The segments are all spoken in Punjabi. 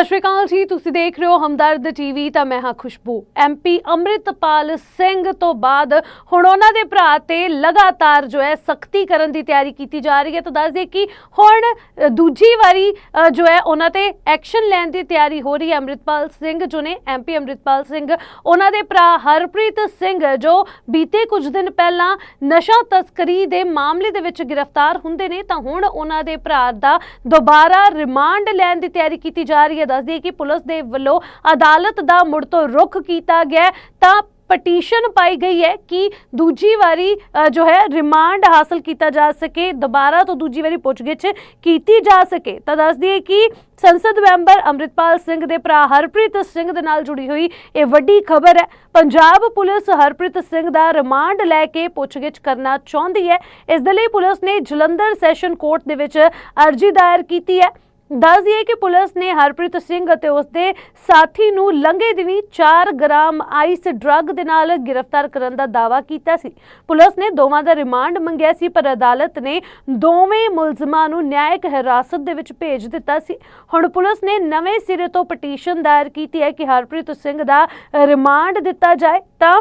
ਸਤਿ ਸ਼੍ਰੀ ਅਕਾਲ ਜੀ, ਤੁਸੀਂ ਦੇਖ ਰਹੇ ਹੋ ਹਮਦਰਦ ਟੀਵੀ ਤਾਂ ਮੈਂ ਹਾਂ ਖੁਸ਼ਬੂ। ਐਮਪੀ ਅੰਮ੍ਰਿਤਪਾਲ ਸਿੰਘ ਤੋਂ ਬਾਅਦ ਹੁਣ ਉਹਨਾਂ ਦੇ ਭਰਾ ਤੇ ਲਗਾਤਾਰ ਜੋ ਹੈ ਸਖਤੀ ਕਰਨ ਦੀ ਤਿਆਰੀ ਕੀਤੀ ਜਾ ਰਹੀ ਹੈ। ਤਾਂ ਦੱਸ ਦਈਏ ਕਿ ਹੁਣ ਦੂਜੀ ਵਾਰੀ ਜੋ ਹੈ ਉਹਨਾਂ ਤੇ ਐਕਸ਼ਨ ਲੈਣ ਦੀ ਤਿਆਰੀ ਹੋ ਰਹੀ ਹੈ ਅੰਮ੍ਰਿਤਪਾਲ ਸਿੰਘ, ਜੋ ਨੇ ਐਮਪੀ ਅੰਮ੍ਰਿਤਪਾਲ ਸਿੰਘ, ਉਹਨਾਂ ਦੇ ਭਰਾ ਹਰਪ੍ਰੀਤ ਸਿੰਘ, ਜੋ ਬੀਤੇ ਕੁਝ ਦਿਨ ਪਹਿਲਾਂ ਨਸ਼ਾ ਤਸਕਰੀ ਦੇ ਮਾਮਲੇ ਦੇ ਵਿੱਚ ਗ੍ਰਿਫਤਾਰ ਹੁੰਦੇ ਨੇ, ਤਾਂ ਹੁਣ ਉਹਨਾਂ ਦੇ ਭਰਾ ਦਾ ਦੁਬਾਰਾ ਰਿਮਾਂਡ ਲੈਣ ਦੀ ਤਿਆਰੀ ਕੀਤੀ ਜਾ ਰਹੀ ਹੈ। ਦੱਸ ਦਈਏ ਕਿ ਪੁਲਿਸ ਦੇ ਵੱਲੋਂ ਅਦਾਲਤ ਦਾ ਮੁੜ ਤੋਂ ਰੁਖ ਕੀਤਾ ਗਿਆ ਤਾਂ ਪਟੀਸ਼ਨ ਪਾਈ ਗਈ ਹੈ ਕਿ ਦੂਜੀ ਵਾਰੀ ਜੋ ਹੈ, ਰਿਮਾਂਡ ਹਾਸਲ ਕੀਤਾ ਜਾ ਸਕੇ। ਦੁਬਾਰਾ ਤੋਂ ਦੂਜੀ ਵਾਰੀ ਪੁੱਛਗਿੱਛ ਕੀਤੀ ਜਾ ਸਕੇ। ਤਾਂ ਦੱਸ ਦਈਏ ਕਿ ਸੰਸਦ ਮੈਂਬਰ ਅੰਮ੍ਰਿਤਪਾਲ ਸਿੰਘ ਦੇ ਭਰਾ ਹਰਪ੍ਰੀਤ ਸਿੰਘ ਦੇ ਨਾਲ ਜੁੜੀ ਹੋਈ ਇਹ ਵੱਡੀ ਖਬਰ ਹੈ। ਪੰਜਾਬ ਪੁਲਿਸ ਹਰਪ੍ਰੀਤ ਸਿੰਘ ਦਾ ਰਿਮਾਂਡ ਲੈ ਕੇ ਪੁੱਛਗਿੱਛ ਕਰਨਾ ਚਾਹੁੰਦੀ ਹੈ। ਇਸ ਦੇ ਲਈ ਪੁਲਿਸ ਨੇ ਜਲੰਧਰ ਸੈਸ਼ਨ ਕੋਰਟ ਦੇ ਵਿੱਚ ਅਰਜੀ ਦਾਇਰ ਕੀਤੀ ਹੈ। ਦੱਸ ਦਈਏ ਕਿ ਪੁਲਿਸ ਨੇ ਹਰਪ੍ਰੀਤ ਸਿੰਘ ਅਤੇ ਉਸਦੇ ਸਾਥੀ ਨੂੰ ਲੰਘੇ ਦਿਨੀ 4 ਗ੍ਰਾਮ ਆਈਸ ਡਰੱਗ ਦੇ ਨਾਲ ਗ੍ਰਿਫਤਾਰ ਕਰਨ ਦਾ ਦਾਅਵਾ ਕੀਤਾ ਸੀ। ਪੁਲਿਸ ਨੇ ਦੋਵਾਂ ਦਾ ਰਿਮਾਂਡ ਮੰਗਿਆ ਸੀ, ਪਰ ਅਦਾਲਤ ਨੇ ਦੋਵੇਂ ਮੁਲਜ਼ਮਾਂ ਨੂੰ ਨਿਆਇਕ ਹਿਰਾਸਤ ਦੇ ਵਿੱਚ ਭੇਜ ਦਿੱਤਾ ਸੀ। ਹੁਣ ਪੁਲਿਸ ਨੇ ਨਵੇਂ ਸਿਰੇ ਤੋਂ ਪਟੀਸ਼ਨ ਦਾਇਰ ਕੀਤੀ ਹੈ ਕਿ ਹਰਪ੍ਰੀਤ ਸਿੰਘ ਦਾ ਰਿਮਾਂਡ ਦਿੱਤਾ ਜਾਏ ਤਾਂ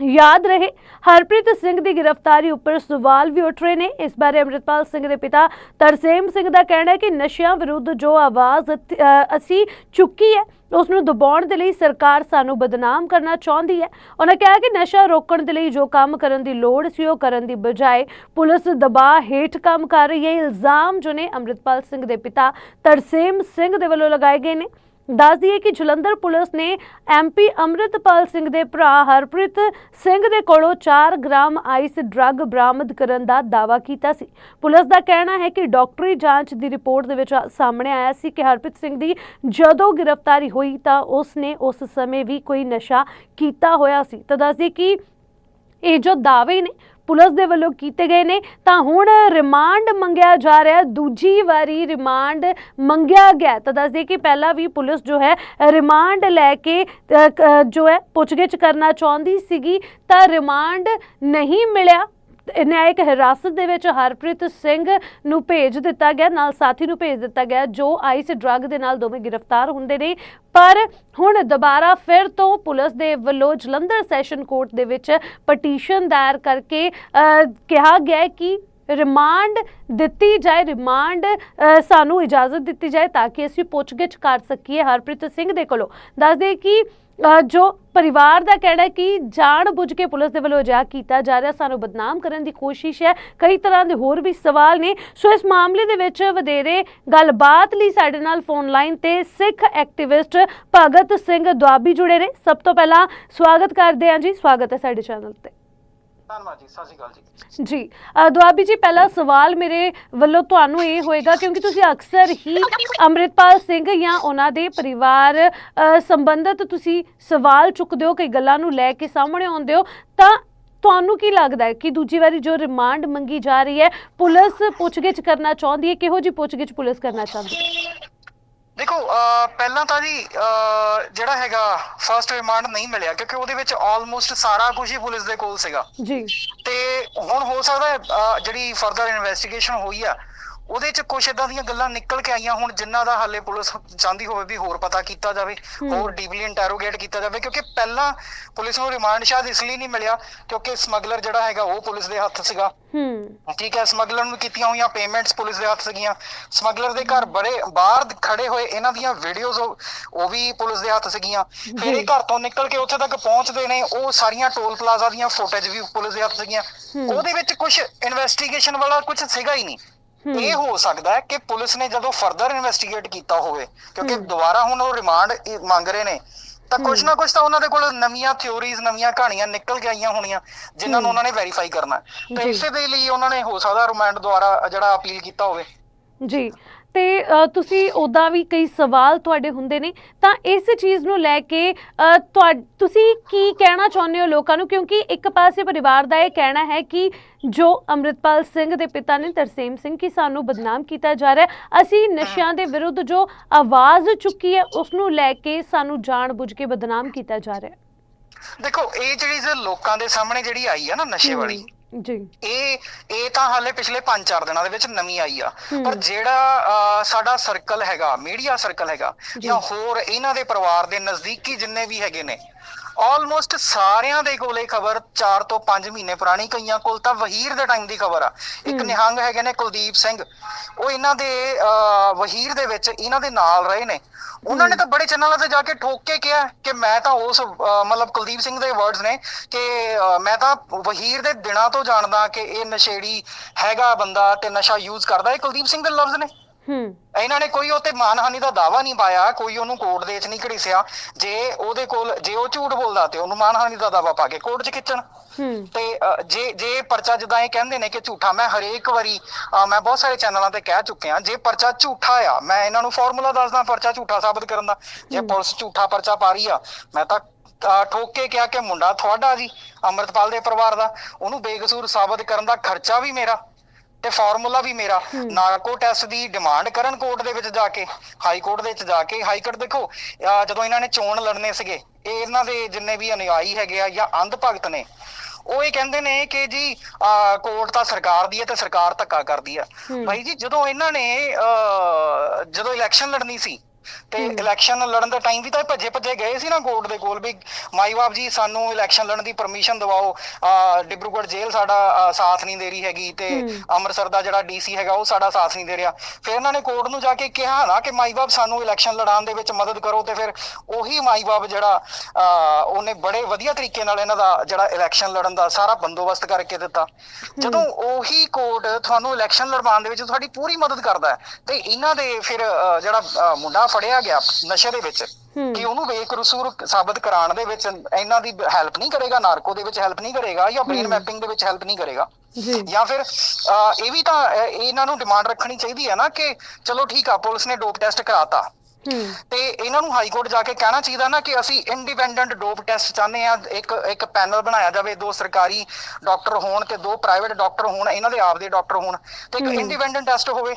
ਯਾਦ ਰਹੇ। ਹਰਪ੍ਰੀਤ ਸਿੰਘ ਦੀ ਗ੍ਰਿਫਤਾਰੀ ਉੱਪਰ ਸਵਾਲ ਵੀ ਉੱਠ ਰਹੇ ਨੇ। ਇਸ ਬਾਰੇ ਅੰਮ੍ਰਿਤਪਾਲ ਸਿੰਘ ਦੇ ਪਿਤਾ ਤਰਸੇਮ ਸਿੰਘ ਦਾ ਕਹਿਣਾ ਹੈ ਕਿ ਨਸ਼ਿਆਂ ਵਿਰੁੱਧ ਜੋ ਆਵਾਜ਼ ਅਸੀਂ ਚੁੱਕੀ ਹੈ, ਉਸ ਨੂੰ ਦਬਾਉਣ ਦੇ ਲਈ ਸਰਕਾਰ ਸਾਨੂੰ ਬਦਨਾਮ ਕਰਨਾ ਚਾਹੁੰਦੀ ਹੈ। ਉਹਨਾਂ ਕਿਹਾ ਕਿ ਨਸ਼ਾ ਰੋਕਣ ਦੇ ਲਈ ਜੋ ਕੰਮ ਕਰਨ ਦੀ ਲੋੜ ਸੀ, ਉਹ ਕਰਨ ਦੀ ਬਜਾਏ ਪੁਲਿਸ ਦਬਾਅ ਹੇਠ ਕੰਮ ਕਰ ਰਹੀ ਹੈ। ਇਲਜ਼ਾਮ ਜੋ ਨੇ ਅੰਮ੍ਰਿਤਪਾਲ ਸਿੰਘ ਦੇ ਪਿਤਾ ਤਰਸੇਮ ਸਿੰਘ ਦੇ ਵੱਲੋਂ ਲਗਾਏ ਗਏ ਨੇ। ਦੱਸ ਦਈਏ ਕਿ ਜਲੰਧਰ ਪੁਲਿਸ ਨੇ ਐਮਪੀ ਅੰਮ੍ਰਿਤਪਾਲ ਸਿੰਘ ਦੇ ਭਰਾ ਹਰਪ੍ਰੀਤ ਸਿੰਘ ਦੇ ਕੋਲੋਂ 4 ਗ੍ਰਾਮ ਆਈਸ ਡਰੱਗ ਬਰਾਮਦ ਕਰਨ ਦਾ ਦਾਅਵਾ ਕੀਤਾ ਸੀ। ਪੁਲਿਸ ਦਾ ਕਹਿਣਾ ਹੈ ਕਿ ਡਾਕਟਰੀ ਜਾਂਚ ਦੀ ਰਿਪੋਰਟ ਦੇ ਵਿੱਚ ਸਾਹਮਣੇ ਆਇਆ ਸੀ ਕਿ ਹਰਪ੍ਰੀਤ ਸਿੰਘ ਦੀ ਜਦੋਂ ਗ੍ਰਿਫਤਾਰੀ ਹੋਈ ਤਾਂ ਉਸ ਨੇ ਉਸ ਸਮੇਂ ਵੀ ਕੋਈ ਨਸ਼ਾ ਕੀਤਾ ਹੋਇਆ ਸੀ। ਤਾਂ ਦੱਸ ਦਈਏ ਕਿ ਇਹ ਜੋ ਦਾਅਵੇ ਨੇ ਪੁਲਿਸ ਦੇ ਵੱਲੋਂ ਕੀਤੇ ਗਏ ਨੇ। ਤਾਂ ਹੁਣ ਰਿਮਾਂਡ ਮੰਗਿਆ ਜਾ ਰਿਹਾ ਦੂਜੀ ਵਾਰੀ ਰਿਮਾਂਡ ਮੰਗਿਆ ਗਿਆ ਤਾਂ ਦੱਸ ਦਈਏ ਕਿ ਪਹਿਲਾਂ ਵੀ ਪੁਲਿਸ ਜੋ ਹੈ, ਰਿਮਾਂਡ ਲੈ ਕੇ, ਜੋ ਹੈ, ਪੁੱਛਗਿੱਛ ਕਰਨਾ ਚਾਹੁੰਦੀ ਸੀਗੀ। ਤਾਂ ਰਿਮਾਂਡ ਨਹੀਂ ਮਿਲਿਆ। ਨਿਆਇਕ ਹਿਰਾਸਤ ਦੇ ਵਿੱਚ ਹਰਪ੍ਰੀਤ ਸਿੰਘ ਨੂੰ ਭੇਜ ਦਿੱਤਾ ਗਿਆ, ਨਾਲ ਸਾਥੀ ਨੂੰ ਭੇਜ ਦਿੱਤਾ ਗਿਆ, ਜੋ ਆਈਸ ਡਰੱਗ ਦੇ ਨਾਲ ਦੋਵੇਂ ਗ੍ਰਿਫਤਾਰ ਹੁੰਦੇ ਨੇ। ਪਰ ਹੁਣ ਦੁਬਾਰਾ ਫਿਰ ਤੋਂ ਪੁਲਿਸ ਦੇ ਵੱਲੋਂ ਜਲੰਧਰ ਸੈਸ਼ਨ ਕੋਰਟ ਦੇ ਵਿੱਚ ਪਟੀਸ਼ਨ ਦਾਇਰ ਕਰਕੇ ਕਿਹਾ ਗਿਆ ਕਿ ਰਿਮਾਂਡ ਦਿੱਤੀ ਜਾਏ, ਰਿਮਾਂਡ ਸਾਨੂੰ ਇਜਾਜ਼ਤ ਦਿੱਤੀ ਜਾਏ ਤਾਂ ਕਿ ਅਸੀਂ ਪੁੱਛਗਿੱਛ ਕਰ ਸਕੀਏ ਹਰਪ੍ਰੀਤ ਸਿੰਘ ਦੇ ਕੋਲੋਂ। ਦੱਸ ਦੇ ਕਿ ਜੋ ਪਰਿਵਾਰ ਦਾ ਕਹਿਣਾ ਹੈ ਕਿ ਜਾਣ ਬੁੱਝ ਕੇ ਪੁਲਿਸ ਦੇ ਵੱਲੋਂ ਅਜਿਹਾ ਕੀਤਾ ਜਾ ਰਿਹਾ, ਸਾਨੂੰ ਬਦਨਾਮ ਕਰਨ ਦੀ ਕੋਸ਼ਿਸ਼ ਹੈ। ਕਈ ਤਰ੍ਹਾਂ ਦੇ ਹੋਰ ਵੀ ਸਵਾਲ ਨੇ। ਸੋ ਇਸ ਮਾਮਲੇ ਦੇ ਵਿੱਚ ਵਧੇਰੇ ਗੱਲਬਾਤ ਲਈ ਸਾਡੇ ਨਾਲ ਫੋਨ ਲਾਈਨ ਤੇ ਸਿੱਖ ਐਕਟਿਵਿਸਟ ਭਗਤ ਸਿੰਘ ਦੁਆਬੀ ਜੁੜੇ ਨੇ। ਸਭ ਤੋਂ ਪਹਿਲਾਂ ਸਵਾਗਤ ਕਰਦੇ ਹਾਂ ਜੀ। ਸਵਾਗਤ ਹੈ ਸਾਡੇ ਚੈਨਲ ਤੇ। ਧੰਨਵਾਦ ਜੀ, ਸਤਿ ਸ਼੍ਰੀ ਅਕਾਲ ਜੀ। ਜੀ ਦੁਆਬੀ ਜੀ, ਪਹਿਲਾ ਸਵਾਲ ਮੇਰੇ ਵੱਲੋਂ ਤੁਹਾਨੂੰ ਇਹ ਹੋਏਗਾ, ਕਿਉਂਕਿ ਤੁਸੀਂ ਅਕਸਰ ਹੀ ਅੰਮ੍ਰਿਤਪਾਲ ਸਿੰਘ ਜਾਂ ਉਹਨਾਂ ਦੇ ਪਰਿਵਾਰ ਸੰਬੰਧਤ ਤੁਸੀਂ ਸਵਾਲ ਚੁੱਕਦੇ ਹੋ, ਕਈ ਗੱਲਾਂ ਨੂੰ ਲੈ ਕੇ ਸਾਹਮਣੇ ਆਉਂਦੇ ਹੋ, ਤਾਂ ਤੁਹਾਨੂੰ ਕੀ ਲੱਗਦਾ ਹੈ ਕਿ ਦੂਜੀ ਵਾਰੀ ਜੋ ਰਿਮਾਂਡ ਮੰਗੀ ਜਾ ਰਹੀ ਹੈ, ਪੁਲਿਸ ਪੁੱਛਗਿੱਛ ਕਰਨਾ ਚਾਹੁੰਦੀ ਹੈ, ਕਿਹੋ ਜੀ ਪੁੱਛਗਿੱਛ ਪੁਲਿਸ ਕਰਨਾ ਚਾਹੁੰਦੀ ਹੈ? ਦੇਖੋ ਪਹਿਲਾਂ ਤਾਂ ਜੀ ਜਿਹੜਾ ਹੈਗਾ ਫਰਸਟ ਰਿਮਾਂਡ ਨਹੀਂ ਮਿਲਿਆ ਕਿਉਂਕਿ ਉਹਦੇ ਵਿੱਚ ਆਲਮੋਸਟ ਸਾਰਾ ਕੁਝ ਹੀ ਪੁਲਿਸ ਦੇ ਕੋਲ ਸੀਗਾ। ਜੀ। ਤੇ ਹੁਣ ਹੋ ਸਕਦਾ ਜਿਹੜੀ ਫਰਦਰ ਇਨਵੈਸਟੀਗੇਸ਼ਨ ਹੋਈ ਆ ਉਹਦੇ ਚ ਕੁਝ ਇਦਾਂ ਦੀਆਂ ਗੱਲਾਂ ਨਿਕਲ ਕੇ ਆਈਆਂ ਹੁਣ ਜਿਨ੍ਹਾਂ ਦਾ ਹਾਲੇ ਪੁਲਿਸ ਚਾਹੁੰਦੀ ਹੋਵੇ ਵੀ ਹੋਰ ਪਤਾ ਕੀਤਾ ਜਾਵੇ। ਹੋਰ ਡੀਪਲੀ ਇੰਟਰੋਗੇਟ ਕੀਤਾ ਜਾਵੇ ਕਿਉਂਕਿ ਪਹਿਲਾਂ ਪੁਲਿਸ ਨੂੰ ਰਿਮਾਂਡ ਸ਼ਾਇਦ ਇਸ ਲਈ ਨਹੀਂ ਮਿਲਿਆ ਕਿਉਂਕਿ ਸਮਗਲਰ ਜਿਹੜਾ ਹੈਗਾ ਉਹ ਪੁਲਿਸ ਦੇ ਹੱਥ ਸੀਗਾ ਹੂੰ ਠੀਕ ਹੈ ਸਮਗਲਰ ਨੂੰ ਕੀਤੀਆਂ ਹੋਈਆਂ ਪੇਮੈਂਟਸ ਪੁਲਿਸ ਦੇ ਹੱਥ ਸੀਗੀਆਂ ਸਮਗਲਰ ਦੇ ਘਰ ਬੜੇ ਬਾਹਰ ਖੜੇ ਹੋਏ ਇਹਨਾਂ ਦੀਆਂ ਵੀਡੀਓਜ਼ ਉਹ ਵੀ ਪੁਲਿਸ ਦੇ ਹੱਥ ਸੀਗੀਆਂ ਫਿਰ। ਇਹ ਘਰ ਤੋਂ ਨਿਕਲ ਕੇ ਉੱਥੇ ਤੱਕ ਪਹੁੰਚਦੇ ਨੇ ਉਹ ਸਾਰੀਆਂ ਟੋਲ ਪਲਾਜ਼ਾ ਦੀਆਂ ਫੁਟੇਜ ਵੀ ਪੁਲਿਸ ਦੇ ਹੱਥ ਸੀਗੀਆਂ। ਉਹਦੇ ਵਿੱਚ ਕੁਝ ਇਨਵੈਸਟੀਗੇਸ਼ਨ ਵਾਲਾ ਕੁਝ ਸੀਗਾ ਹੀ ਨਹੀਂ। ਇਹ ਹੋ ਸਕਦਾ ਹੈ ਕਿ ਪੁਲਿਸ ਨੇ ਜਦੋਂ ਫਰਦਰ ਇਨਵੈਸਟੀਗੇਟ ਕੀਤਾ ਹੋਵੇ ਕਿਉਂਕਿ। ਦੁਬਾਰਾ ਹੁਣ ਉਹ ਰਿਮਾਂਡ ਮੰਗ ਰਹੇ ਨੇ ਤਾਂ ਕੁਝ। ਨਾ ਕੁਝ ਤਾਂ ਉਹਨਾਂ ਦੇ ਕੋਲ ਨਵੀਆਂ ਥਿਉਰੀਜ਼ ਨਵੀਆਂ ਕਹਾਣੀਆਂ ਨਿਕਲ ਕੇ ਆਈਆਂ ਹੋਣੀਆਂ ਜਿਨ੍ਹਾਂ ਨੂੰ। ਉਹਨਾਂ ਨੇ ਵੈਰੀਫਾਈ ਕਰਨਾ। ਤੇ। ਇਸੇ ਦੇ ਲਈ ਉਹਨਾਂ ਨੇ ਹੋ ਸਕਦਾ ਰਿਮਾਂਡ ਦੁਆਰਾ ਜਿਹੜਾ ਅਪੀਲ ਕੀਤਾ ਹੋਵੇ ਜੀ ਤੇ ਤੁਸੀਂ ਉਹਦਾ ਵੀ ਕਈ ਸਵਾਲ ਤੁਹਾਡੇ ਹੁੰਦੇ ਨੇ ਤਾਂ ਇਸ ਚੀਜ਼ ਨੂੰ ਲੈ ਕੇ ਤੁਸੀਂ ਕੀ ਕਹਿਣਾ ਚਾਹੁੰਦੇ ਹੋ ਲੋਕਾਂ ਨੂੰ ਕਿਉਂਕਿ ਇੱਕ ਪਾਸੇ ਪਰਿਵਾਰ ਦਾ ਇਹ ਕਹਿਣਾ ਹੈ ਕਿ ਜੋ ਅੰਮ੍ਰਿਤਪਾਲ ਸਿੰਘ ਦੇ ਪਿਤਾ ਨੇ ਤਰਸੇਮ ਸਿੰਘ ਕਿ ਸਾਨੂੰ ਬਦਨਾਮ ਕੀਤਾ ਜਾ ਰਿਹਾ। ਅਸੀਂ ਨਸ਼ਿਆਂ ਦੇ ਵਿਰੁੱਧ ਜੋ ਆਵਾਜ਼ ਚੁੱਕੀ ਹੈ ਉਸ ਨੂੰ ਲੈ ਕੇ ਸਾਨੂੰ ਜਾਣਬੁੱਝ ਕੇ ਬਦਨਾਮ ਕੀਤਾ ਜਾ ਰਿਹਾ ਦੇਖੋ ਇਹ ਜਿਹੜੀ ਜੇ ਲੋਕਾਂ ਦੇ ਸਾਹਮਣੇ ਜਿਹੜੀ ਆਈ ਹੈ ਨਾ ਨਸ਼ੇ ਵਾਲੀ ਜੀ ਇਹ ਇਹ ਤਾਂ ਹਾਲੇ ਪਿਛਲੇ 5-4 ਦਿਨਾਂ ਦੇ ਵਿੱਚ ਨਵੀਂ ਆਈ ਆ। ਪਰ ਜਿਹੜਾ ਸਾਡਾ ਸਰਕਲ ਹੈਗਾ ਮੀਡੀਆ ਸਰਕਲ ਹੈਗਾ। ਜਾਂ ਹੋਰ ਇਹਨਾਂ ਦੇ ਪਰਿਵਾਰ ਦੇ ਨਜ਼ਦੀਕੀ ਜਿੰਨੇ ਵੀ ਹੈਗੇ ਨੇ ਆਲਮੋਸਟ ਸਾਰਿਆਂ ਦੇ ਕੋਲੇ ਖਬਰ 4 ਤੋਂ 5 ਮਹੀਨੇ ਪੁਰਾਣੀ ਕਈਆਂ ਕੋਲ ਤਾਂ ਵਹੀਰ ਦੇ ਟਾਈਮ ਦੀ ਖਬਰ ਆ। ਇੱਕ। ਨਿਹੰਗ ਹੈਗੇ ਨੇ ਕੁਲਦੀਪ ਸਿੰਘ। ਉਹ ਇਹਨਾਂ ਦੇ ਵਹੀਰ ਦੇ ਵਿੱਚ ਇਹਨਾਂ ਦੇ ਨਾਲ ਰਹੇ ਨੇ। ਉਹਨਾਂ ਨੇ ਤਾਂ ਬੜੇ ਚੈਨਲਾਂ ਤੇ ਜਾ ਕੇ ਠੋਕ ਕੇ ਕਿਹਾ ਕਿ ਮੈਂ ਤਾਂ ਉਸ ਮਤਲਬ ਕੁਲਦੀਪ ਸਿੰਘ ਦੇ ਵਰਡਸ ਨੇ ਕਿ ਮੈਂ ਤਾਂ ਵਹੀਰ ਦੇ ਦਿਨਾਂ ਤੋਂ ਜਾਣਦਾ ਕਿ ਇਹ ਨਸ਼ੇੜੀ ਹੈਗਾ ਬੰਦਾ ਤੇ ਨਸ਼ਾ ਯੂਜ਼ ਕਰਦਾ। ਇਹ ਕੁਲਦੀਪ ਸਿੰਘ ਦੇ ਲਫ਼ਜ਼ ਨੇ। ਹੂੰ। ਇਹਨਾਂ ਨੇ ਕੋਈ ਉਹਤੇ ਮਾਨਹਾਨੀ ਦਾ ਦਾਵਾ ਨਹੀਂ ਪਾਇਆ ਕੋਈ ਉਹਨੂੰ ਕੋਰਟ ਦੇ ਵਿੱਚ ਨਹੀਂ ਘੜੀਸਿਆ। ਜੇ ਉਹਦੇ ਕੋਲ ਜੇ ਉਹ ਝੂਠ ਬੋਲਦਾ ਤੇ ਉਹਨੂੰ ਮਾਨਹਾਨੀ ਦਾ ਦਾਵਾ ਪਾ ਕੇ ਕੋਰਟ 'ਚ ਖਿੱਚਣ। ਹੂੰ। ਤੇ ਅ, ਜੇ ਜੇ ਪਰਚਾ ਜਿੱਦਾਂ ਇਹ ਕਹਿੰਦੇ ਨੇ ਕਿ ਝੂਠਾ ਮੈਂ ਹਰੇਕ ਵਾਰੀ ਅ, ਮੈਂ ਬਹੁਤ ਸਾਰੇ ਚੈਨਲਾਂ ਤੇ ਕਹਿ ਚੁੱਕਿਆ ਜੇ ਪਰਚਾ ਝੂਠਾ ਆ ਮੈਂ ਇਹਨਾਂ ਨੂੰ ਫਾਰਮੂਲਾ ਦੱਸਦਾ ਪਰਚਾ ਝੂਠਾ ਸਾਬਤ ਕਰਨ ਦਾ। ਜੇ। ਪੁਲਿਸ ਝੂਠਾ ਪਰਚਾ ਪਾ ਰਹੀ ਆ ਮੈਂ ਤਾਂ ਅ, ਠੋਕ ਕੇ ਕਿਹਾ ਕਿ ਮੁੰਡਾ ਤੁਹਾਡਾ ਜੀ ਅੰਮ੍ਰਿਤਪਾਲ ਦੇ ਪਰਿਵਾਰ ਦਾ ਉਹਨੂੰ ਬੇਕਸੂਰ ਸਾਬਤ ਕਰਨ ਦਾ ਖਰਚਾ ਵੀ ਮੇਰਾ। ਤੇ ਫਾਰਮੂਲਾ ਵੀ ਮੇਰਾ। ਨਾਰਕੋ ਟੈਸਟ ਦੀ ਡਿਮਾਂਡ ਕਰਨ ਕੋਰਟ ਦੇ ਵਿੱਚ ਜਾ ਕੇ ਹਾਈ ਕੋਰਟ ਦੇ ਵਿੱਚ ਜਾ ਕੇ ਹਾਈ ਕੋਰਟ ਦੇਖੋ ਜਦੋਂ ਇਹਨਾਂ ਨੇ ਚੋਣ ਲੜਨੇ ਸੀਗੇ ਇਹ ਇਹਨਾਂ ਦੇ ਜਿੰਨੇ ਵੀ ਅਨੁਯਾਈ ਹੈਗੇ ਆ ਜਾਂ ਅੰਧ ਭਗਤ ਨੇ ਉਹ ਇਹ ਕਹਿੰਦੇ ਨੇ ਕਿ ਜੀ ਕੋਰਟ ਤਾਂ ਸਰਕਾਰ ਦੀ ਹੈ ਤੇ ਸਰਕਾਰ ਧੱਕਾ ਕਰਦੀ ਆ। ਭਾਈ ਜੀ ਜਦੋਂ ਇਹਨਾਂ ਨੇ ਜਦੋਂ ਇਲੈਕਸ਼ਨ ਲੜਨੀ ਸੀ ਤੇ। ਇਲੈਕਸ਼ਨ ਲੜਨ ਦਾ ਟਾਈਮ ਵੀ ਤਾਂ ਭੱਜੇ ਭੱਜੇ ਗਏ ਸੀ ਨਾ ਕੋਰਟ ਦੇ ਕੋਲ ਵੀ ਮਾਈ ਬਾਪ ਜੀ ਸਾਨੂੰ ਇਲੈਕਸ਼ਨ ਲੜਨ ਦੀ ਪਰਮਿਸ਼ਨ ਦਿਵਾਓ ਡਿਬਰੂਗੜ੍ਹ ਜੇਲ੍ਹ ਸਾਡਾ ਸਾਥ ਨਹੀਂ ਦੇ ਰਹੀ ਹੈਗੀ ਤੇ। ਅੰਮ੍ਰਿਤਸਰ ਦਾ ਜਿਹੜਾ ਡੀਸੀ ਹੈਗਾ ਉਹ ਸਾਡਾ ਸਾਥ ਨਹੀਂ ਦੇ ਰਿਹਾ ਫਿਰ ਇਹਨਾਂ ਨੇ ਕੋਰਟ ਨੂੰ ਜਾ ਕੇ ਕਿਹਾ ਨਾ ਕਿ ਮਾਈ ਬਾਪ ਸਾਨੂੰ ਇਲੈਕਸ਼ਨ ਲੜਾਉਣ ਦੇ ਵਿੱਚ ਮਦਦ ਕਰੋ ਤੇ ਫਿਰ ਉਹੀ ਮਾਈ ਬਾਪ ਜਿਹੜਾ ਉਹਨੇ ਬੜੇ ਵਧੀਆ ਤਰੀਕੇ ਨਾਲ ਇਹਨਾਂ ਦਾ ਜਿਹੜਾ ਇਲੈਕਸ਼ਨ ਲੜਨ ਦਾ ਸਾਰਾ ਬੰਦੋਬਸਤ ਕਰਕੇ ਦਿੱਤਾ ਜਦੋਂ ਉਹੀ ਕੋਰਟ ਤੁਹਾਨੂੰ ਇਲੈਕਸ਼ਨ ਲੜਵਾਉਣ ਦੇ ਵਿੱਚ ਤੁਹਾਡੀ ਪੂਰੀ ਮਦਦ ਕਰਦਾ ਹੈ ਤੇ ਇਹਨਾਂ ਦੇ ਫਿਰ ਜਿਹੜਾ ਮੁੰਡਾ ਫੜਿਆ ਗਿਆ ਨਸ਼ੇ ਦੇ ਵਿੱਚ ਕਿ ਉਹਨੂੰ ਬੇਕਸੂਰ ਸਾਬਤ ਕਰਾਉਣ ਦੇ ਵਿੱਚ ਇਹਨਾਂ ਦੀ ਹੈਲਪ ਨਹੀਂ ਕਰੇਗਾ ਨਾਰਕੋ ਦੇ ਵਿੱਚ ਹੈਲਪ ਨਹੀਂ ਕਰੇਗਾ ਜਾਂ ਬ੍ਰੇਨ। ਮੈਪਿੰਗ ਦੇ ਵਿੱਚ ਹੈਲਪ ਨਹੀਂ ਕਰੇਗਾ। ਜੀ। ਜਾਂ ਫਿਰ ਇਹ ਵੀ ਤਾਂ ਇਹਨਾਂ ਨੂੰ ਡਿਮਾਂਡ ਰੱਖਣੀ ਚਾਹੀਦੀ ਹੈ ਨਾ ਕਿ ਚਲੋ ਠੀਕ ਆ ਪੁਲਿਸ ਨੇ ਡੋਪ ਟੈਸਟ ਕਰਾਤਾ। ਤੇ ਇਹਨਾਂ ਨੂੰ ਹਾਈ ਕੋਰਟ ਜਾ ਕੇ ਕਹਿਣਾ ਚਾਹੀਦਾ ਨਾ ਕਿ ਅਸੀਂ ਇੰਡੀਪੈਂਡੈਂਟ ਡੋਪ ਟੈਸਟ ਚਾਹੁੰਦੇ ਆ ਇੱਕ ਇੱਕ ਪੈਨਲ ਬਣਾਇਆ ਜਾਵੇ ਦੋ ਸਰਕਾਰੀ ਡਾਕਟਰ ਹੋਣ ਤੇ ਦੋ ਪ੍ਰਾਈਵੇਟ ਡਾਕਟਰ ਹੋਣ ਇਹਨਾਂ ਦੇ ਆਪ ਦੇ ਡਾਕਟਰ ਹੋਣ ਤੇ ਇੱਕ। ਇੰਡੀਪੈਂਡੈਂਟ ਟੈਸਟ ਹੋਵੇ।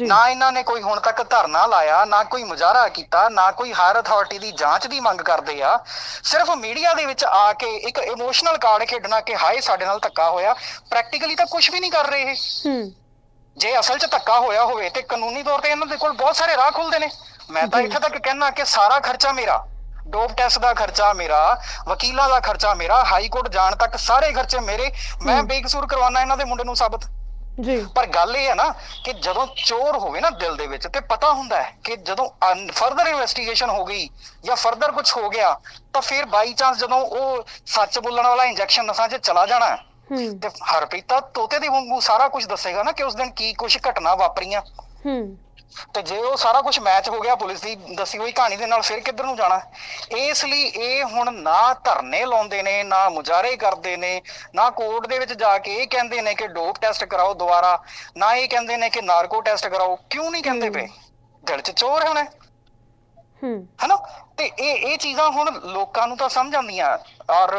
ਨਾ ਇਹਨਾਂ ਨੇ ਕੋਈ ਹੁਣ ਤੱਕ ਧਰਨਾ ਲਾਇਆ ਨਾ ਕੋਈ ਮੁਜ਼ਾਹਰਾ ਕੀਤਾ ਨਾ ਕੋਈ ਹਾਇਰ ਅਥਾਰਟੀ ਦੀ ਜਾਂਚ ਦੀ ਮੰਗ ਕਰਦੇ ਆ। ਸਿਰਫ ਮੀਡੀਆ ਦੇ ਵਿੱਚ ਆ ਕੇ ਇੱਕ ਇਮੋਸ਼ਨਲ ਕਾਰਡ ਖੇਡਣਾ ਕਿ ਹਾਏ ਸਾਡੇ ਨਾਲ ਧੱਕਾ ਹੋਇਆ ਪ੍ਰੈਕਟੀਕਲੀ ਤਾਂ ਕੁਝ ਵੀ ਨਹੀਂ ਕਰ ਰਹੇ ਇਹ। ਹੂੰ। ਜੇ ਅਸਲ 'ਚ ਧੱਕਾ ਹੋਇਆ ਹੋਵੇ ਤੇ ਕਾਨੂੰਨੀ ਤੌਰ ਤੇ ਇਹਨਾਂ ਦੇ ਕੋਲ ਬਹੁਤ ਸਾਰੇ ਰਾਹ ਖੁੱਲਦੇ ਨੇ। ਮੈਂ ਤਾਂ। ਇੱਥੇ ਤੱਕ ਕਹਿਣਾ ਕਿ ਸਾਰਾ ਖਰਚਾ ਮੇਰਾ ਡੋਪ ਟੈਸਟ ਦਾ ਖਰਚਾ ਮੇਰਾ ਵਕੀਲਾਂ ਦਾ ਖਰਚਾ ਮੇਰਾ ਹਾਈ ਕੋਰਟ ਜਾਣ ਤੱਕ ਸਾਰੇ ਖਰਚੇ ਮੇਰੇ। ਮੈਂ। ਬੇਕਸੂਰ ਕਰਵਾਉਣਾ ਇਹਨਾਂ ਦੇ ਮੁੰਡੇ ਨੂੰ ਸਾਬਤ। ਪਰ ਗੱਲ ਇਹ ਹੈ ਨਾ ਕਿ ਜਦੋਂ ਚੋਰ ਹੋਵੇ ਨਾ ਦਿਲ ਦੇ ਵਿੱਚ ਤੇ ਪਤਾ ਹੁੰਦਾ ਹੈ ਕਿ ਜਦੋਂ ਫਰਦਰ ਇਨਵੈਸਟੀਗੇਸ਼ਨ ਹੋ ਗਈ ਜਾਂ ਫਰਦਰ ਕੁਝ ਹੋ ਗਿਆ ਤਾਂ ਫਿਰ ਬਾਈ ਚਾਂਸ ਜਦੋਂ ਉਹ ਸੱਚ ਬੋਲਣ ਵਾਲਾ ਇੰਜੈਕਸ਼ਨ ਨਸਾਂ 'ਚ ਚਲਾ ਜਾਣਾ ਤੇ ਹਰਪ੍ਰੀਤ ਤਾਂ ਤੋਤੇ ਦੇ ਵਾਂਗੂ ਸਾਰਾ ਕੁਝ ਦੱਸੇਗਾ ਨਾ ਕਿ ਉਸ ਦਿਨ ਕੀ ਕੁਝ ਘਟਨਾ ਵਾਪਰੀਆਂ। ਹੂੰ। ਤੇ ਜੇ ਉਹ ਸਾਰਾ ਕੁਝ ਮੈਚ ਹੋ ਗਿਆ ਪੁਲਿਸ ਦੀ ਦੱਸੀ ਹੋਈ ਕਹਾਣੀ ਦੇ ਨਾਲ ਫਿਰ ਕਿੱਧਰ ਨੂੰ ਜਾਣਾ? ਇਸ ਲਈ ਇਹ ਹੁਣ ਨਾ ਧਰਨੇ ਲਾਉਂਦੇ ਨੇ ਨਾ ਮੁਜ਼ਾਹਰੇ ਕਰਦੇ ਨੇ ਨਾ ਕੋਰਟ ਦੇ ਵਿੱਚ ਜਾ ਕੇ ਇਹ ਕਹਿੰਦੇ ਨੇ ਕਿ ਡੋਪ ਟੈਸਟ ਕਰਾਓ ਦੁਬਾਰਾ ਨਾ ਇਹ ਕਹਿੰਦੇ ਨੇ ਕਿ ਨਾਰਕੋ ਟੈਸਟ ਕਰਾਓ। ਕਿਉਂ ਨਹੀਂ ਕਹਿੰਦੇ। ਪਏ? ਦਿਲ 'ਚ ਚੋਰ ਹੋਣਾ। ਹੂੰ। ਹਨਾ? ਤੇ ਇਹ ਇਹ ਚੀਜ਼ਾਂ ਹੁਣ ਲੋਕਾਂ ਨੂੰ ਤਾਂ ਸਮਝ ਆਉਂਦੀਆਂ। ਔਰ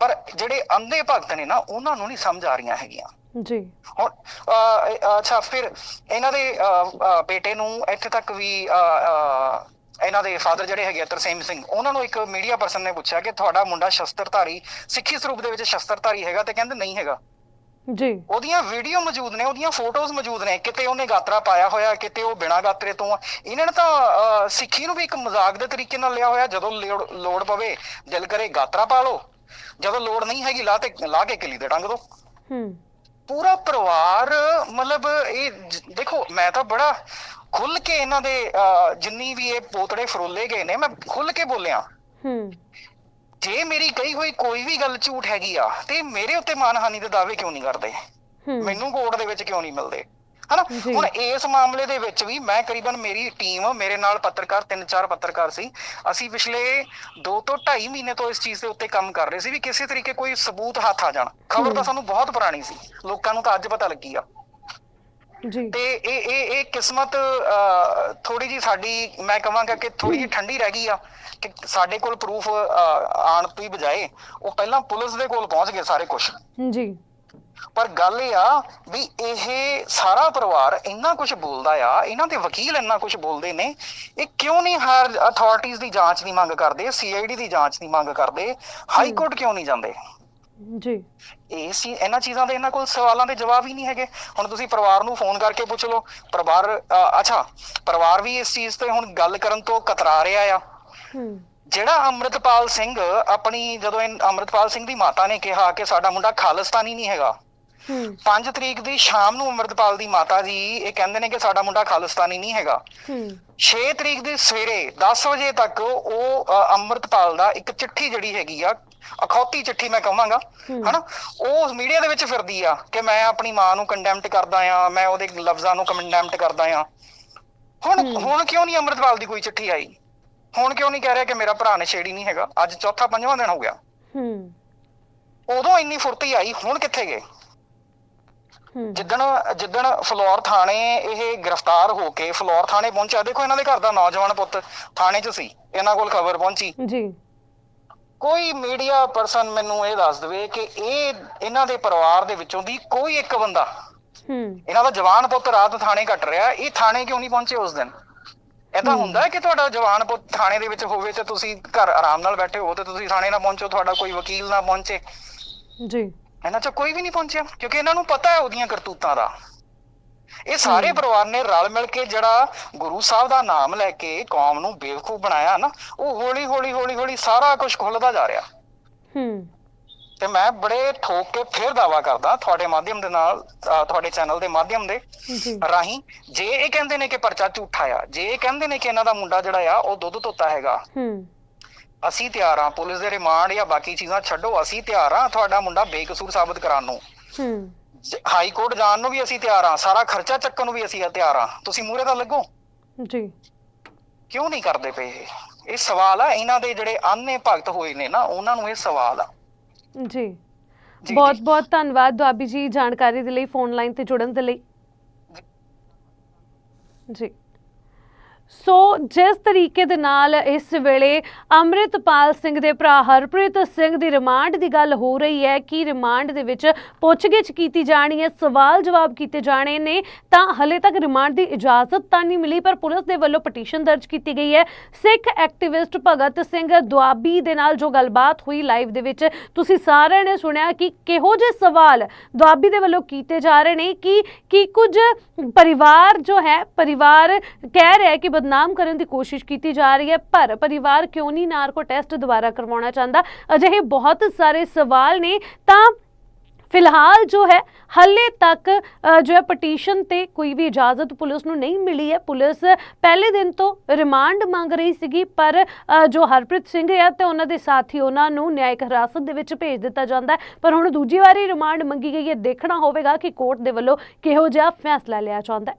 ਪਰ ਜਿਹੜੇ ਅੰਧੇ ਭਗਤ ਨੇ ਨਾ ਉਹਨਾਂ ਨੂੰ ਨਹੀਂ ਸਮਝ ਆ ਰਹੀਆਂ ਹੈਗੀਆਂ। ਜੀ। ਹੁਣ ਅੱਛਾ ਫਿਰ ਇਹਨਾਂ ਦੇ ਬੇਟੇ ਨੂੰ ਇੱਥੇ ਤੱਕ ਵੀ ਇਹਨਾਂ ਦੇ ਫਾਦਰ ਜਿਹੜੇ ਹੈਗੇ ਤਰਸੇਮ ਸਿੰਘ ਉਹਨਾਂ ਨੂੰ ਇੱਕ ਮੀਡੀਆ ਪਰਸਨ ਨੇ ਪੁੱਛਿਆ ਕਿ ਤੁਹਾਡਾ ਮੁੰਡਾ ਸ਼ਸਤਰਧਾਰੀ ਸਿੱਖੀ ਸਰੂਪ ਦੇ ਵਿੱਚ ਸ਼ਸਤਰਧਾਰੀ ਹੈਗਾ ਤੇ ਕਹਿੰਦੇ ਨਹੀਂ ਹੈਗਾ। ਜੀ। ਉਹਦੀਆਂ ਵੀਡੀਓ ਮੌਜੂਦ ਨੇ ਉਹਦੀਆਂ ਫੋਟੋਜ਼ ਮੌਜੂਦ ਨੇ ਕਿਤੇ ਉਹਨੇ ਗਾਤਰਾ ਪਾਇਆ ਹੋਇਆ ਕਿਤੇ ਉਹ ਬਿਨਾਂ ਗਾਤਰੇ ਤੋਂ। ਇਹਨਾਂ ਨੇ ਤਾਂ ਸਿੱਖੀ ਨੂੰ ਵੀ ਇੱਕ ਮਜ਼ਾਕ ਦੇ ਤਰੀਕੇ ਨਾਲ ਲਿਆ ਹੋਇਆ ਜਦੋਂ ਲੋੜ ਪਵੇ ਦਿਲ ਕਰੇ ਗਾਤਰਾ ਪਾ ਲਓ। ਜਦੋਂ ਲੋੜ ਨਹੀਂ ਹੈਗੀ ਲਾ ਤੇ ਲਾ ਕੇ ਕਿਲੀ ਤੇ ਟੰਗ ਦੋ। ਹੂੰ। ਪੂਰਾ ਪਰਿਵਾਰ ਮਤਲਬ ਇਹ ਦੇਖੋ ਮੈਂ ਤਾਂ ਬੜਾ ਖੁੱਲ ਕੇ ਇਹਨਾਂ ਦੇ ਜਿੰਨੀ ਵੀ ਇਹ ਪੋਤੜੇ ਫਰੋਲੇ ਗਏ ਨੇ ਮੈਂ ਖੁੱਲ ਕੇ ਬੋਲਿਆ। ਹੂੰ। ਜੇ ਮੇਰੀ ਕਹੀ ਹੋਈ ਕੋਈ ਵੀ ਗੱਲ ਝੂਠ ਹੈਗੀ ਆ ਤੇ ਮੇਰੇ ਉੱਤੇ ਮਾਨਹਾਨੀ ਦੇ ਦਾਅਵੇ ਕਿਉਂ ਨਹੀਂ ਕਰਦੇ? ਮੈਨੂੰ ਕੋਰਟ ਦੇ ਵਿੱਚ ਕਿਉਂ ਨਹੀਂ ਮਿਲਦੇ? ਹਨਾ। ਹੁਣ ਇਸ ਮਾਮਲੇ ਦੇ ਵਿੱਚ ਵੀ ਮੈਂ ਕਰੀਬਨ ਮੇਰੀ ਟੀਮ ਮੇਰੇ ਨਾਲ ਪੱਤਰਕਾਰ ਤਿੰਨ ਚਾਰ ਪੱਤਰਕਾਰ ਸੀ। ਅਸੀਂ ਪਿਛਲੇ 2 ਤੋਂ 2.5 ਮਹੀਨੇ ਤੋਂ ਇਸ ਚੀਜ਼ ਦੇ ਉੱਤੇ ਕੰਮ ਕਰ ਰਹੇ ਸੀ ਵੀ ਕਿਸੇ ਤਰੀਕੇ ਕੋਈ ਸਬੂਤ ਹੱਥ ਆ ਜਾਣ। ਖਬਰ ਤਾਂ। ਸਾਨੂੰ ਬਹੁਤ ਪੁਰਾਣੀ ਸੀ। ਲੋਕਾਂ ਨੂੰ ਤਾਂ ਅੱਜ ਪਤਾ ਲੱਗੀ ਆ। ਜੀ। ਤੇ ਇਹ ਇਹ ਇਹ ਕਿਸਮਤ ਥੋੜੀ ਜੀ ਸਾਡੀ ਮੈਂ ਕਹਾਂਗਾ ਕਿ ਥੋੜੀ ਜੀ ਠੰਡੀ ਰਹਿ ਗਈ ਆ ਕਿ ਸਾਡੇ ਕੋਲ ਪ੍ਰੂਫ ਆਣ ਤੋਂ ਹੀ ਬਜਾਏ ਉਹ ਪਹਿਲਾਂ ਪੁਲਿਸ ਦੇ ਕੋਲ ਪਹੁੰਚ ਗਏ ਸਾਰੇ ਕੁਝ ਜੀ। ਪਰ ਗੱਲ ਇਹ ਆ ਵੀ ਇਹ ਸਾਰਾ ਪਰਿਵਾਰ ਇੰਨਾ ਕੁਝ ਬੋਲਦਾ ਆ ਇਹਨਾਂ ਦੇ ਵਕੀਲ ਇੰਨਾ ਕੁਝ ਬੋਲਦੇ ਨੇ ਇਹ ਕਿਉਂ ਨਹੀਂ ਹਾਇਰ ਅਥਾਰਟੀਆਂ ਦੀ ਜਾਂਚ ਦੀ ਮੰਗ ਕਰਦੇ ਸੀਆਈਡੀ ਦੀ ਜਾਂਚ ਦੀ ਮੰਗ ਕਰਦੇ ਹਾਈ ਕੋਰਟ ਕਿਉਂ ਨਹੀਂ ਜਾਂਦੇ? ਜੀ। ਇਹ ਸੀ ਇਹਨਾਂ ਚੀਜ਼ਾਂ ਦੇ ਇਹਨਾਂ ਕੋਲ ਸਵਾਲਾਂ ਦੇ ਜਵਾਬ ਹੀ ਨਹੀਂ ਹੈਗੇ। ਹੁਣ ਤੁਸੀਂ ਪਰਿਵਾਰ ਨੂੰ ਫੋਨ ਕਰਕੇ ਪੁੱਛ ਲਓ ਪਰਿਵਾਰ ਅੱਛਾ ਪਰਿਵਾਰ ਵੀ ਇਸ ਚੀਜ਼ ਤੇ ਹੁਣ ਗੱਲ ਕਰਨ ਤੋਂ ਕਤਰਾ ਰਿਹਾ ਆ। ਜਿਹੜਾ ਅੰਮ੍ਰਿਤਪਾਲ ਸਿੰਘ ਆਪਣੀ ਜਦੋਂ ਅੰਮ੍ਰਿਤਪਾਲ ਸਿੰਘ ਦੀ ਮਾਤਾ ਨੇ ਕਿਹਾ ਕਿ ਸਾਡਾ ਮੁੰਡਾ ਖਾਲਿਸਤਾਨੀ ਨਹੀਂ ਹੈਗਾ 5 ਤਰੀਕ ਦੀ ਸ਼ਾਮ ਨੂੰ ਅੰਮ੍ਰਿਤਪਾਲ ਦੀ ਮਾਤਾ ਜੀ ਇਹ ਕਹਿੰਦੇ ਨੇ ਕਿ ਸਾਡਾ ਮੁੰਡਾ ਖਾਲਿਸਤਾਨੀ ਨਹੀਂ ਹੈਗਾ। ਹੂੰ। 6 ਤਰੀਕ ਦੀ ਸਵੇਰੇ 10 ਵਜੇ ਤੱਕ ਉਹ ਅੰਮ੍ਰਿਤਪਾਲ ਦਾ ਇੱਕ ਚਿੱਠੀ ਜਿਹੜੀ ਹੈਗੀ ਆ ਅਖੌਤੀ ਚਿੱਠੀ ਮੈਂ ਕਹਾਂਗਾ। ਹਨਾ? ਉਹ ਮੀਡੀਆ ਦੇ ਵਿੱਚ ਫਿਰਦੀ ਆ ਕਿ ਮੈਂ ਆਪਣੀ ਮਾਂ ਨੂੰ ਕੰਡੈਮਟ ਕਰਦਾ ਆ ਮੈਂ ਉਹਦੇ ਲਫ਼ਜ਼ਾਂ ਨੂੰ ਕੰਡੈਮਟ ਕਰਦਾ ਆ। ਹੁਣ। ਹੁਣ ਕਿਉਂ ਨਹੀਂ ਅੰਮ੍ਰਿਤਪਾਲ ਦੀ ਕੋਈ ਚਿੱਠੀ ਆਈ? ਹੁਣ ਕਿਉਂ ਨਹੀਂ ਕਹਿ ਰਿਹਾ ਕਿ ਮੇਰਾ ਭਰਾ ਨਸ਼ੇੜੀ ਨਹੀਂ ਹੈਗਾ? ਅੱਜ ਚੌਥਾ ਪੰਜਵਾਂ ਦਿਨ ਹੋ ਗਿਆ। ਹੂੰ। ਉਦੋਂ ਇੰਨੀ ਫੁਰਤੀ ਆਈ ਹੁਣ ਕਿੱਥੇ ਗਏ? ਜਿੱਦਣ ਜਿੱਦਣ ਫਲੋਰ ਥਾਣੇ ਇਹ ਗ੍ਰਿਫਤਾਰ ਹੋ ਕੇ ਫਲੋਰ ਥਾਣੇ ਪਹੁੰਚਿਆ ਦੇਖੋ ਇਹਨਾਂ ਦੇ ਘਰ ਦਾ ਨੌਜਵਾਨ ਪੁੱਤ ਥਾਣੇ 'ਚ ਸੀ ਇਹਨਾਂ ਕੋਲ ਖਬਰ ਪਹੁੰਚੀ। ਜੀ। ਕੋਈ ਮੀਡੀਆ ਪਰਸਨ ਮੈਨੂੰ ਇਹ ਦੱਸ ਦੇਵੇ ਕਿ ਇਹ ਇਹਨਾਂ ਦੇ ਪਰਿਵਾਰ ਦੇ ਵਿੱਚੋਂ ਦੀ ਕੋਈ ਇੱਕ ਬੰਦਾ ਹੂੰ। ਇਹਨਾਂ ਦਾ ਜਵਾਨ ਪੁੱਤ ਰਾਤ ਥਾਣੇ ਕੱਟ ਰਿਹਾ ਇਹ ਥਾਣੇ ਕਿਉਂ ਨਹੀਂ ਪਹੁੰਚੇ ਉਸ ਦਿਨ? ਹਮ। ਹੁੰਦਾ ਹੈ ਕਿ ਤੁਹਾਡਾ ਜਵਾਨ ਪੁੱਤ ਥਾਣੇ ਦੇ ਵਿੱਚ ਹੋਵੇ ਤੇ ਤੁਸੀਂ ਘਰ ਆਰਾਮ ਨਾਲ ਬੈਠੇ ਹੋ ਤੇ ਤੁਸੀਂ ਥਾਣੇ ਨਾ ਪਹੁੰਚੋ ਤੁਹਾਡਾ ਕੋਈ ਵਕੀਲ ਨਾ ਪਹੁੰਚੇ। ਜੀ। ਇਹਨਾਂ ਚੋਂ ਕੋਈ ਵੀ ਨਹੀਂ ਪਹੁੰਚਿਆ ਕਿਉਂਕਿ ਇਹਨਾਂ ਨੂੰ ਪਤਾ ਹੈ ਉਹਦੀਆਂ ਕਰਤੂਤਾਂ ਦਾ। ਇਹ ਸਾਰੇ। ਪਰਿਵਾਰ ਨੇ ਰਲ ਮਿਲ ਕੇ ਜਿਹੜਾ ਗੁਰੂ ਸਾਹਿਬ ਦਾ ਨਾਮ ਲੈ ਕੇ ਕੌਮ ਨੂੰ ਬੇਵਕੂਫ ਬਣਾਇਆ ਨਾ ਉਹ ਹੌਲੀ ਹੌਲੀ ਹੌਲੀ ਹੌਲੀ ਸਾਰਾ ਕੁਝ ਖੁੱਲਦਾ ਜਾ ਰਿਹਾ। ਹੂੰ। ਤੇ ਮੈਂ ਬੜੇ ਠੋਕ ਕੇ ਫਿਰ ਦਾਵਾ ਕਰਦਾ ਤੁਹਾਡੇ ਮਾਧਿਅਮ ਦੇ ਨਾਲ ਤੁਹਾਡੇ ਚੈਨਲ ਦੇ ਮਾਧਿਅਮ ਦੇ ਰਾਹੀਂ ਜੇ ਇਹ ਕਹਿੰਦੇ ਨੇ ਕਿ ਪਰਚਾ ਝੂਠਾ ਆ ਜੇ ਇਹ ਕਹਿੰਦੇ ਨੇ ਕਿ ਇਹਨਾਂ ਦਾ ਮੁੰਡਾ ਜਿਹੜਾ ਆ ਉਹ ਦੁੱਧ ਧੋਤਾ ਹੈਗਾ। ਹੂੰ। ਅਸੀਂ ਤਿਆਰ ਆ ਪੁਲਿਸ ਦੇ ਰਿਮਾਂਡ ਜਾਂ ਬਾਕੀ ਚੀਜ਼ਾਂ ਛੱਡੋ ਅਸੀਂ ਤਿਆਰ ਆ ਤੁਹਾਡਾ ਮੁੰਡਾ ਬੇਕਸੂਰ ਸਾਬਤ ਕਰਾਉਣ ਨੂੰ। ਹੂੰ। ਹਾਈ ਕੋਰਟ ਜਾਣ ਨੂੰ ਵੀ ਅਸੀਂ ਤਿਆਰ ਆ ਸਾਰਾ ਖਰਚਾ ਚੱਕਣ ਨੂੰ ਵੀ ਅਸੀਂ ਤਿਆਰ ਆ ਤੁਸੀਂ ਮੂਰੇ ਤਾਂ ਲੱਗੋ। ਜੀ। ਕਿਉਂ ਨਹੀਂ ਕਰਦੇ ਪਏ ਇਹ? ਇਹ ਸਵਾਲ ਆ ਇਹਨਾਂ ਦੇ ਜਿਹੜੇ ਆਨੇ ਭਗਤ ਹੋਏ ਨੇ ਨਾ ਉਹਨਾਂ ਨੂੰ ਇਹ ਸਵਾਲ ਆ। ਜੀ। ਬਹੁਤ। ਬਹੁਤ ਧੰਨਵਾਦ ਦੁਆਬੀ ਜੀ ਜਾਣਕਾਰੀ ਦੇ ਲਈ ਫੋਨ ਲਾਈਨ ਤੇ ਜੁੜਨ ਦੇ ਲਈ। ਜੀ। ਸੋ ਜਿਸ ਤਰੀਕੇ ਦੇ ਨਾਲ ਇਸ ਵੇਲੇ ਅੰਮ੍ਰਿਤਪਾਲ ਸਿੰਘ ਦੇ ਭਰਾ ਹਰਪ੍ਰੀਤ ਸਿੰਘ ਦੀ ਰਿਮਾਂਡ ਦੀ ਗੱਲ ਹੋ ਰਹੀ ਹੈ, ਕਿ ਰਿਮਾਂਡ ਦੇ ਵਿੱਚ ਪੁੱਛਗਿੱਛ ਕੀਤੀ ਜਾਣੀ ਹੈ, ਸਵਾਲ ਜਵਾਬ ਕੀਤੇ ਜਾਣੇ ਨੇ, ਤਾਂ ਹਲੇ ਤੱਕ ਰਿਮਾਂਡ ਦੀ ਇਜਾਜ਼ਤ ਤਾਂ ਨਹੀਂ ਮਿਲੀ, ਪਰ ਪੁਲਿਸ ਦੇ ਵੱਲੋਂ ਪਟੀਸ਼ਨ ਦਰਜ ਕੀਤੀ ਗਈ ਹੈ। ਸਿੱਖ ਐਕਟਿਵਿਸਟ ਭਗਤ ਸਿੰਘ ਦੁਆਬੀ ਦੇ ਨਾਲ ਜੋ ਗੱਲਬਾਤ ਹੋਈ ਲਾਈਵ ਦੇ ਵਿੱਚ, ਤੁਸੀਂ ਸਾਰਿਆਂ ਨੇ ਸੁਣਿਆ ਕਿ ਕਿਹੋ ਜਿਹੇ ਸਵਾਲ ਦੁਆਬੀ ਦੇ ਵੱਲੋਂ ਕੀਤੇ ਜਾ ਰਹੇ ਨੇ, ਕਿ, ਕੀ ਕੁਝ ਪਰਿਵਾਰ ਜੋ ਹੈ, ਪਰਿਵਾਰ ਕਹਿ ਰਿਹਾ ਹੈ ਕਿ ਬਦਨਾਮ ਕਰਨ ਦੀ ਕੋਸ਼ਿਸ਼ ਕੀਤੀ ਜਾ ਰਹੀ ਹੈ, ਪਰ ਪਰਿਵਾਰ ਕਿਉਂ ਨਹੀਂ ਨਾਰਕੋ ਟੈਸਟ ਦੁਬਾਰਾ ਕਰਵਾਉਣਾ ਚਾਹੁੰਦਾ? ਅਜਿਹੇ ਬਹੁਤ ਸਾਰੇ ਸਵਾਲ ਨੇ। ਤਾਂ ਫਿਲਹਾਲ ਜੋ ਹੈ, ਹੱਲੇ ਤੱਕ ਜੋ ਹੈ ਪਟੀਸ਼ਨ ਤੇ ਕੋਈ ਵੀ ਇਜਾਜ਼ਤ ਪੁਲਿਸ ਨੂੰ ਨਹੀਂ ਮਿਲੀ ਹੈ। ਪੁਲਿਸ ਪਹਿਲੇ ਦਿਨ ਤੋਂ ਰਿਮਾਂਡ ਮੰਗ ਰਹੀ ਸੀਗੀ, ਪਰ ਜੋ ਹਰਪ੍ਰੀਤ ਸਿੰਘ ਹੈ ਤੇ ਉਹਨਾਂ ਦੇ ਸਾਥੀ ਉਹਨਾਂ ਨੂੰ ਨਿਆਇਕ ਹਿਰਾਸਤ ਦੇ ਵਿੱਚ ਭੇਜ ਦਿੱਤਾ ਜਾਂਦਾ ਪਰ ਹੁਣ ਦੂਜੀ ਵਾਰੀ ਰਿਮਾਂਡ ਮੰਗੀ ਗਈ ਹੈ। ਦੇਖਣਾ ਹੋਵੇਗਾ ਕਿ ਕੋਰਟ ਦੇ ਵੱਲੋਂ ਕਿਹੋ ਜਿਹਾ ਫੈਸਲਾ ਲਿਆ ਜਾਂਦਾ ਹੈ।